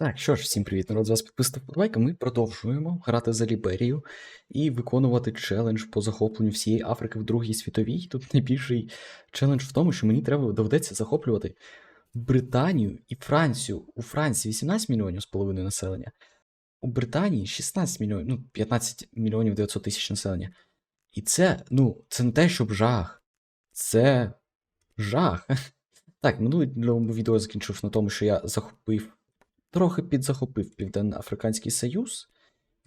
Так, що ж, всім привіт, народ, з вас підписав Подвайка. Ми продовжуємо грати за Ліберію і виконувати челендж по захопленню всієї Африки в Другій світовій. Тут найбільший челендж в тому, що мені треба доведеться захоплювати Британію і Францію. У Франції 18 мільйонів з половиною населення, у Британії 16 мільйонів, ну, 15 мільйонів 900 тисяч населення. І це, ну, це не те, щоб жах. Це жах. Так, минулому відео закінчив на тому, що я захопив трохи підзахопив Південно-Африканський Союз.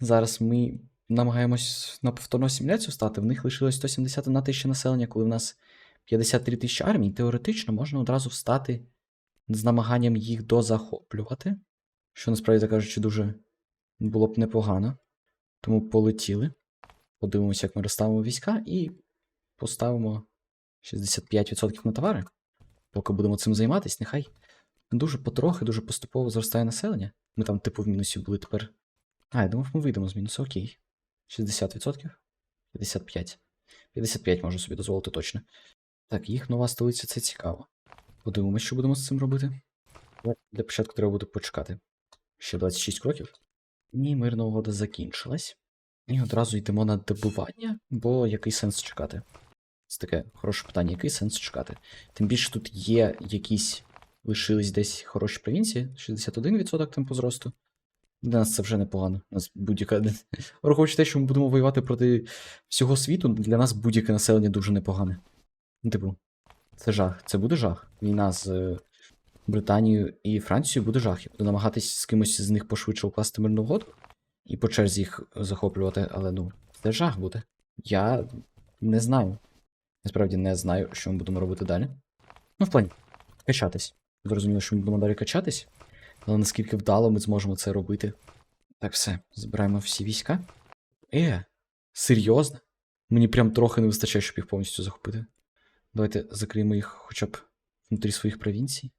Зараз ми намагаємось на повторну асиміляцію стати. В них лишилось 171 тисяча населення, коли в нас 53 тисячі армій. Теоретично можна одразу встати з намаганням їх дозахоплювати. Що насправді кажучи, дуже було б непогано. Тому полетіли. Подивимося, як ми розставимо війська, і поставимо 65% на товари. Поки будемо цим займатися, нехай дуже потрохи, дуже поступово зростає населення. Ми там, типу, в мінусі були тепер. А, я думав, ми вийдемо з мінусу, окей. 60%? 55. 55 можу собі дозволити точно. Так, їх нова столиця це цікаво. Подивимось, що будемо з цим робити. Для початку треба буде почекати. Ще 26 кроків. Ні, мирна угода закінчилась. І одразу йдемо на добування, бо який сенс чекати? Це таке хороше питання, який сенс чекати? Тим більше тут є якісь лишились десь хороші провінції, 61% темпу зросту. Для нас це вже непогано. У нас будь-яка. Враховуючи те, що ми будемо воювати проти всього світу, для нас будь-яке населення дуже непогане. Ну, типу, це жах. Це буде жах. Війна з е, Британією і Францією буде жах. Я буду намагатись з кимось з них пошвидше укласти мирну угоду і по черзі їх захоплювати, але ну, це жах буде. Я не знаю. Насправді не знаю, що ми будемо робити далі. Ну, в плані, качатись. Зрозуміло, що ми будемо далі качатись, але наскільки вдало ми зможемо це робити. Так, все, збираємо всі війська. Е, серйозно? Мені прям трохи не вистачає, щоб їх повністю захопити. Давайте закриємо їх хоча б внутрі своїх провінцій.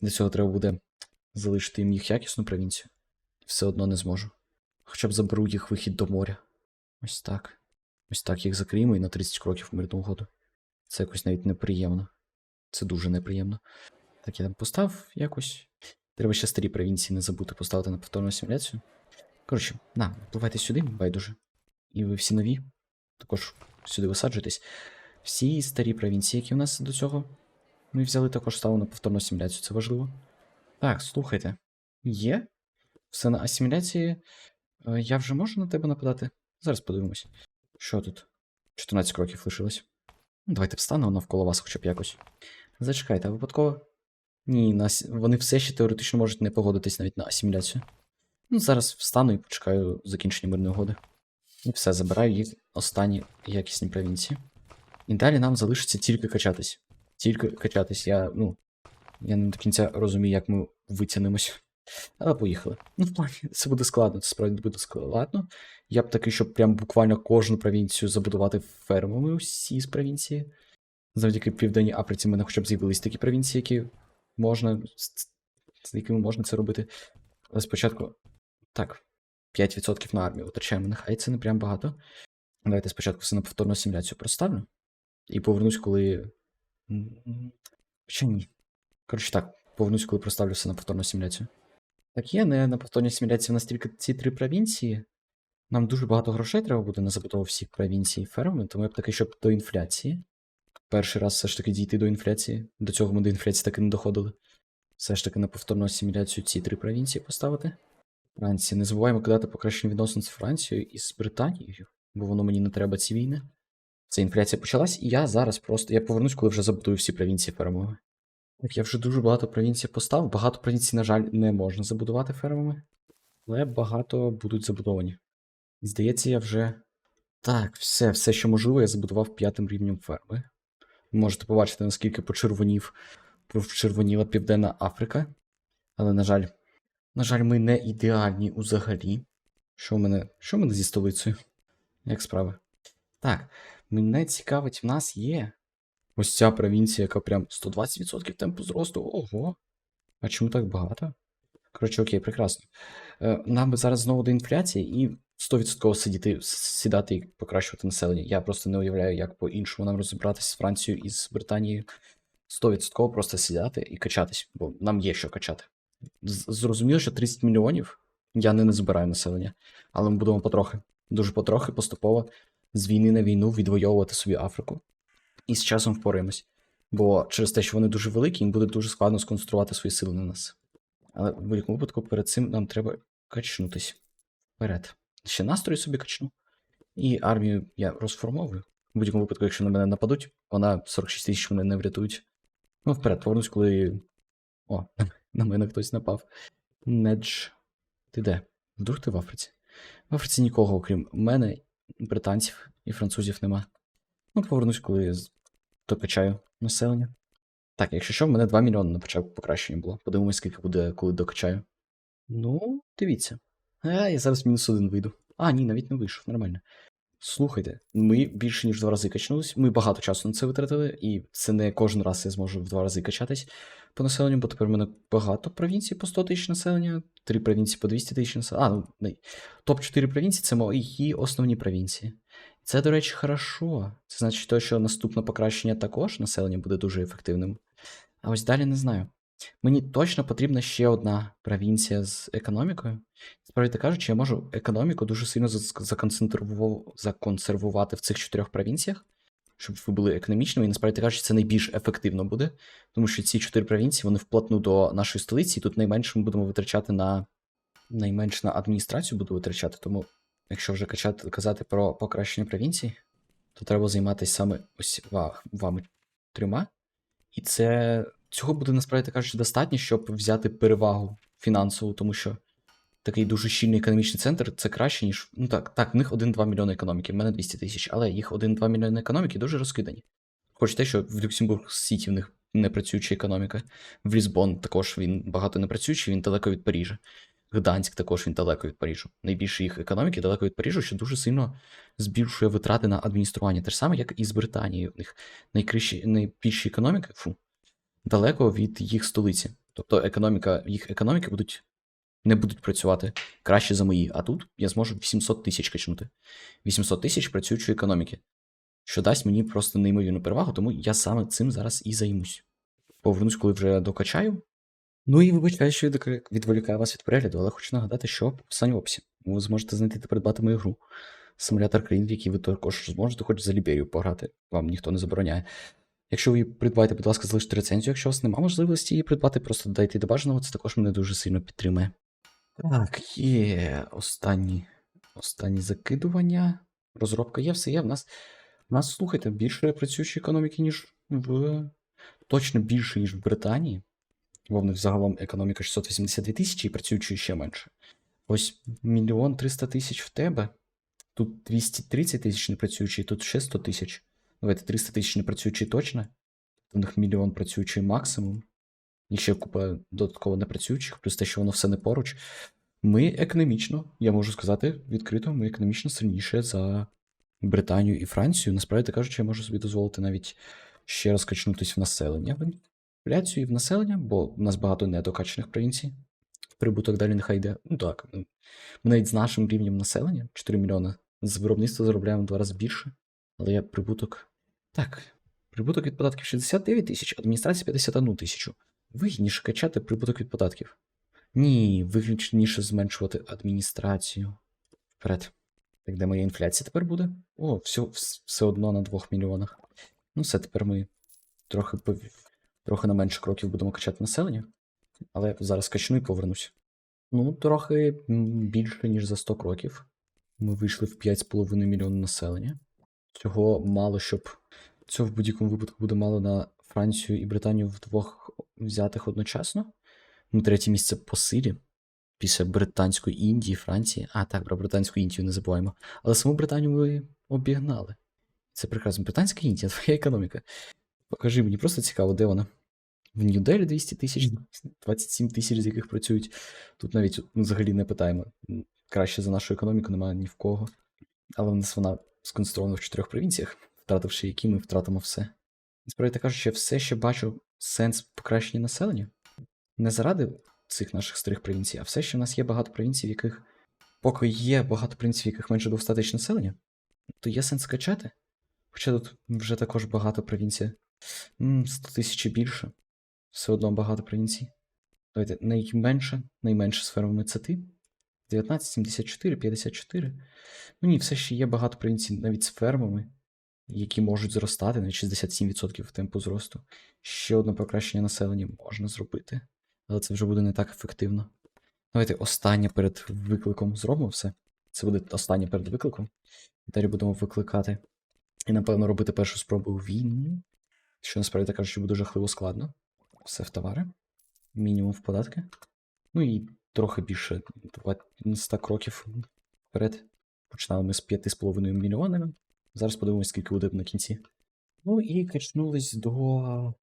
Для цього треба буде залишити їм їх якісну провінцію. Все одно не зможу. Хоча б заберу їх вихід до моря. Ось так. Ось так їх закриємо і на 30 кроків мирну угоду. Це якось навіть неприємно. Це дуже неприємно. Так, я там постав якось. Треба ще старі провінції не забути поставити на повторну асиміляцію. Коротше, на, впливайте сюди, байдуже. І ви всі нові. Також сюди висаджуйтесь. Всі старі провінції, які в нас до цього. Ми взяли також ставили на повторну асиміляцію, це важливо. Так, слухайте. Є? Все на асиміляції. Е, Я вже можу на тебе нападати? Зараз подивимось. Що тут? 14 кроків лишилось. Давайте встанемо навколо вас хоча б якось. Зачекайте, а випадково. Ні, на, вони все ще теоретично можуть не погодитись навіть на асиміляцію. Ну, зараз встану і почекаю закінчення мирної угоди. І все, забираю їх останні якісні провінції. І далі нам залишиться тільки качатись. Тільки качатись. Я, ну. Я не до кінця розумію, як ми витягнемось. Але поїхали. Ну, в плані, це буде складно, це справді буде складно. Я б таки, щоб прям буквально кожну провінцію забудувати фермами усі з провінції. Завдяки Південній Африці в мене хоча б з'явились такі провінції, які можна, з, якими можна це робити. Але спочатку. Так, 5% на армію витрачаємо. Нехай це не прям багато. Давайте спочатку все на повторну асиміляцію проставлю. І повернусь, коли. Чи ні? Коротше так, повернусь, коли проставлю все на повторну асиміляцію. Так є, не на повторній асиміляції в нас тільки ці три провінції. Нам дуже багато грошей треба буде на забудову всіх провінцій ферми, тому я б таки, щоб до інфляції. Перший раз все ж таки дійти до інфляції. До цього ми до інфляції так і не доходили. Все ж таки на повторну асиміляцію ці три провінції поставити. Франція. Не забуваємо кидати покращення відносин з Францією і з Британією, бо воно мені не треба ці війни. Це інфляція почалась, і я зараз просто. Я повернусь, коли вже забудую всі провінції фермами. Так, я вже дуже багато провінцій поставив. Багато провінцій, на жаль, не можна забудувати фермами, але багато будуть забудовані. І здається, я вже. Так, все, все, що можливо, я забудував п'ятим рівнем ферми. Можете побачити, наскільки почервонів, почервоніла Південна Африка. Але, на жаль, на жаль, ми не ідеальні взагалі. Що в мене. Що в мене зі столицею? Як справи? Так, мене цікавить, в нас є. Ось ця провінція, яка прям 120% темпу зросту. Ого. А чому так багато? Коротше, окей, прекрасно. Е, нам би зараз знову до інфляції і 100% сидіти, сідати і покращувати населення. Я просто не уявляю, як по-іншому нам розібратися з Францією і з Британією. 100% просто сідати і качатись, бо нам є що качати. зрозуміло, що 30 мільйонів я не, збираю населення, але ми будемо потрохи, дуже потрохи, поступово з війни на війну відвоювати собі Африку. І з часом впораємось. Бо через те, що вони дуже великі, їм буде дуже складно сконцентрувати свої сили на нас. Але в будь-якому випадку перед цим нам треба качнутись вперед. Ще настрої собі качну. І армію я розформовую. В будь-якому випадку, якщо на мене нападуть, вона 46 тисяч мене не врятують. Ну, вперед, повернусь, коли. О, на мене хтось напав. Недж. Ти де? Вдруг ти в Африці? В Африці нікого, окрім мене, британців і французів нема. Ну, повернусь, коли докачаю населення. Так, якщо що, в мене 2 мільйони на початку покращення було. Подивимось, скільки буде, коли докачаю. Ну, дивіться. А, я зараз мінус один вийду. А, ні, навіть не вийшов, нормально. Слухайте, ми більше ніж два рази качнулись. Ми багато часу на це витратили, і це не кожен раз я зможу в два рази качатись по населенню, бо тепер в мене багато провінцій по 100 тисяч населення, три провінції по 200 тисяч населення. А, ну, не. топ-4 провінції це мої основні провінції. Це, до речі, хорошо. Це значить, то, що наступне покращення також населення буде дуже ефективним. А ось далі не знаю. Мені точно потрібна ще одна провінція з економікою. Справді кажучи, я можу економіку дуже сильно законсервувати в цих чотирьох провінціях, щоб ви були економічними, і насправді кажучи, це найбільш ефективно буде, тому що ці чотири провінції вони вплотну до нашої столиці, і тут найменше ми будемо витрачати на найменше на адміністрацію буду витрачати. Тому, якщо вже качати, казати про покращення провінцій, то треба займатися саме ось вами трьома. І це цього буде насправді кажучи достатньо, щоб взяти перевагу фінансову, тому що такий дуже щільний економічний центр це краще, ніж. Ну так, так, в них 1-2 мільйони економіки, в мене 200 тисяч, але їх 1-2 мільйони економіки дуже розкидані. Хоч те, що в Люксембург Сіті в них не працююча економіка. В Лісбон також він багато не працюючий, він далеко від Парижа. Гданськ також він далеко від Парижу. Найбільше їх економіки далеко від Парижу, що дуже сильно збільшує витрати на адміністрування. Те ж саме, як і з Британією. У них найкращі, найбільші економіки фу, далеко від їх столиці. Тобто економіка, їх економіки будуть, не будуть працювати краще за мої. А тут я зможу 800 тисяч качнути. 800 тисяч працюючої економіки, що дасть мені просто неймовірну перевагу, тому я саме цим зараз і займусь. Повернусь, коли вже докачаю. Ну і вибачаю, що відволік- відволікаю вас від перегляду, але хочу нагадати, що в описанні ви зможете знайти та придбати мою гру. Симулятор країн, в якій ви також зможете хоч за Ліберію пограти, вам ніхто не забороняє. Якщо ви її придбаєте, будь ласка, залиште рецензію. Якщо у вас немає можливості її придбати, просто додайте до бажаного, це також мене дуже сильно підтримує. Так, є останні, останні закидування. Розробка є, все є. В нас, в нас, слухайте, більше працюючої економіки, ніж в. Точно більше, ніж в Британії. Бо в них загалом економіка 682 тисячі і працюючої ще менше. Ось мільйон 300 тисяч в тебе. Тут 230 тисяч непрацюючий, тут ще 100 тисяч. Давайте 300 тисяч непрацюючий точно. У них мільйон працюючий максимум. І ще купа додатково непрацюючих, плюс те, що воно все не поруч. Ми економічно, я можу сказати відкрито, ми економічно сильніше за Британію і Францію. Насправді кажучи, я можу собі дозволити навіть ще раз качнутись в населення. В інфляцію і в населення, бо в нас багато недокачаних провінцій. Прибуток далі нехай йде. Ну так. Ми навіть з нашим рівнем населення 4 мільйони з виробництва заробляємо в два рази більше. Але я прибуток. Так, прибуток від податків 69 тисяч, адміністрація 51 тисячу. Вигідніше качати прибуток від податків. Ні, вигідніше зменшувати адміністрацію. Вперед. Так, де моя інфляція тепер буде? О, все, все одно на 2 мільйонах. Ну, все, тепер ми трохи, трохи на менше кроків будемо качати населення. Але зараз качну і повернусь. Ну, трохи більше, ніж за 100 кроків. Ми вийшли в 5,5 мільйона населення. Цього мало, щоб. Цього в будь-якому випадку буде мало на Францію і Британію вдвох взятих одночасно. Ну, третє місце по силі. Після Британської Індії, Франції. А, так, про Британську Індію не забуваємо. Але саму Британію ми обігнали. Це прекрасно. Британська Індія, твоя економіка. Покажи, мені просто цікаво, де вона. В Нью-Делі 200 тисяч, 27 тисяч, з яких працюють. Тут навіть ну, взагалі не питаємо. Краще за нашу економіку немає ні в кого. Але в нас вона сконцентрована в чотирьох провінціях, втративши які ми втратимо все. Насправді кажучи, я все ще бачу сенс покращення населення. Не заради цих наших старих провінцій, а все ще в нас є багато провінцій, в яких. Поки є багато провінцій, в яких менше 200 тисяч населення, то є сенс качати. Хоча тут вже також багато провінцій. М, 100 тисяч і більше. Все одно багато провінцій. Давайте найменше, найменше це ти. 19, 74, 54. Ну ні, все ще є багато провінцій навіть з фермами, які можуть зростати, навіть 67% темпу зросту. Ще одне покращення населення можна зробити, але це вже буде не так ефективно. Давайте останнє перед викликом зробимо все. Це буде останнє перед викликом. І далі будемо викликати. І, напевно, робити першу спробу війни. Що насправді так кажучи, буде жахливо складно. Все в товари. Мінімум в податки. Ну і трохи більше 100 кроків вперед. Починали ми з 5,5 мільйонами. Зараз подивимось, скільки буде на кінці. Ну і качнулись до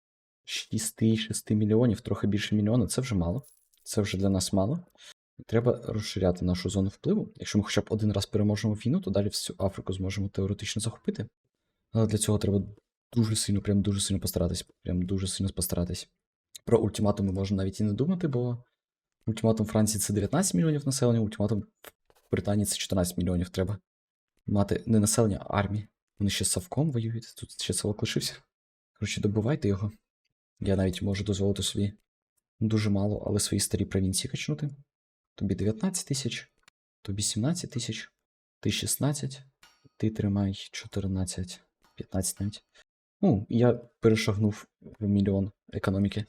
6-6 мільйонів, трохи більше мільйона. Це вже мало. Це вже для нас мало. Треба розширяти нашу зону впливу. Якщо ми хоча б один раз переможемо війну, то далі всю Африку зможемо теоретично захопити. Але для цього треба дуже сильно, прям дуже сильно постаратись. Прям дуже сильно постаратись. Про ультиматуми можна навіть і не думати, бо ультиматум Франції це 19 мільйонів населення, ультиматум Британії це 14 мільйонів. Треба мати не населення, а армії. Вони ще з Савком воюють, тут ще Савок лишився. Коротше, добивайте його. Я навіть можу дозволити собі дуже мало, але свої старі провінції качнути. Тобі 19 тисяч, тобі 17 тисяч, ти 16, ти тримай 14, 15 навіть. Ну, я перешагнув в мільйон економіки.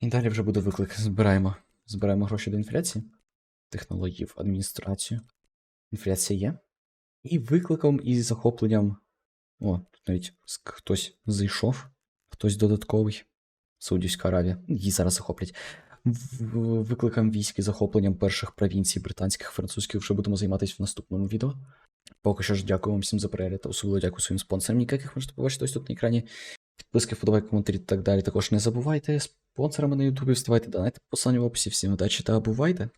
І далі вже буде виклик. Збираємо. Збираємо гроші до інфляції, технології в адміністрацію. Інфляція є. І викликом і захопленням. О, тут навіть хтось зайшов, хтось додатковий. Саудівська Аравія. Її зараз захоплять. В- в- військ і захопленням перших провінцій британських, французьких вже будемо займатися в наступному відео. Поки що ж дякую вам всім за перегляд. Особливо дякую своїм спонсорам, яких можете побачити ось тут на екрані. Підписки, вподобайки, коментарі та так далі. Також не забувайте. Спонсорами на Ютубі вставайте, донайте посилання в описі. Всім удачі та бувайте!